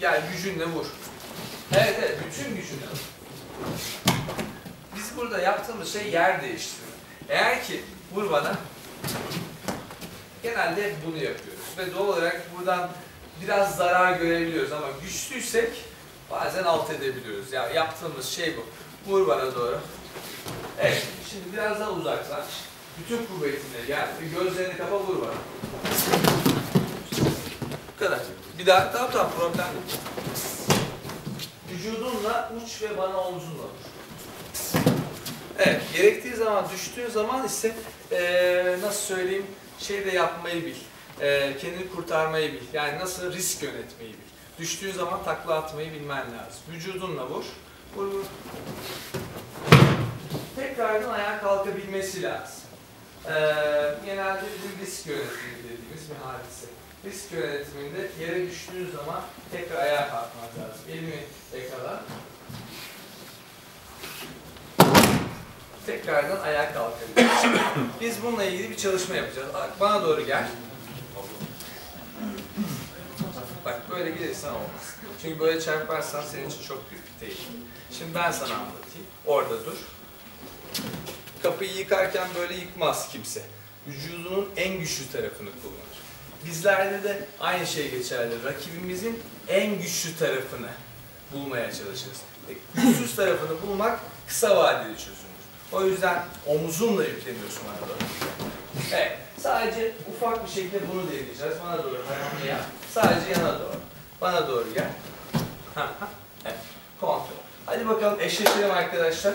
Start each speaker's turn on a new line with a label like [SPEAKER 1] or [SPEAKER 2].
[SPEAKER 1] Yani gücünle vur. Evet evet bütün gücünle. Biz burada yaptığımız şey yer değiştirme. Eğer ki vur bana genelde bunu yapıyoruz. Ve doğal olarak buradan biraz zarar görebiliyoruz ama güçlüysek bazen alt edebiliyoruz. Ya yaptığımız şey bu. Vur bana doğru. Evet. Şimdi biraz daha uzaklaş. Bütün kuvvetinle gel gözlerini kapa vur bana. Bu kadar. Bir daha tamam tamam problem yok. Vücudunla uç ve bana omzunla vur. Evet, gerektiği zaman, düştüğü zaman ise eee, nasıl söyleyeyim, şey de yapmayı bil. Eee, kendini kurtarmayı bil. Yani nasıl risk yönetmeyi bil. Düştüğü zaman takla atmayı bilmen lazım. Vücudunla vur. Vur vur. Tekrardan ayağa kalkabilmesi lazım. Eee, genelde bizim risk yönetimi dediğimiz bir hadise. Risk yönetiminde yere düştüğün zaman tekrar ayağa kalkmak lazım. Elimi yakala. Tekrardan ayağa kalkabiliriz. Biz bununla ilgili bir çalışma yapacağız. Bana doğru gel. Bak böyle gelirsen olmaz. Çünkü böyle çarparsan senin için çok büyük bir tehlike. Şimdi ben sana anlatayım. Orada dur. Kapıyı yıkarken böyle yıkmaz kimse. Vücudunun en güçlü tarafını kullanır. Bizlerde de aynı şey geçerli. Rakibimizin en güçlü tarafını bulmaya çalışırız. E, Güçsüz tarafını bulmak kısa vadeli çözümdür. O yüzden omuzunla yükleniyorsun bana doğru. Evet, sadece ufak bir şekilde bunu deneyeceğiz. Bana doğru ayağını yap. Sadece yana doğru. Bana doğru gel. Evet, kontrol. Hadi bakalım eşleşelim arkadaşlar.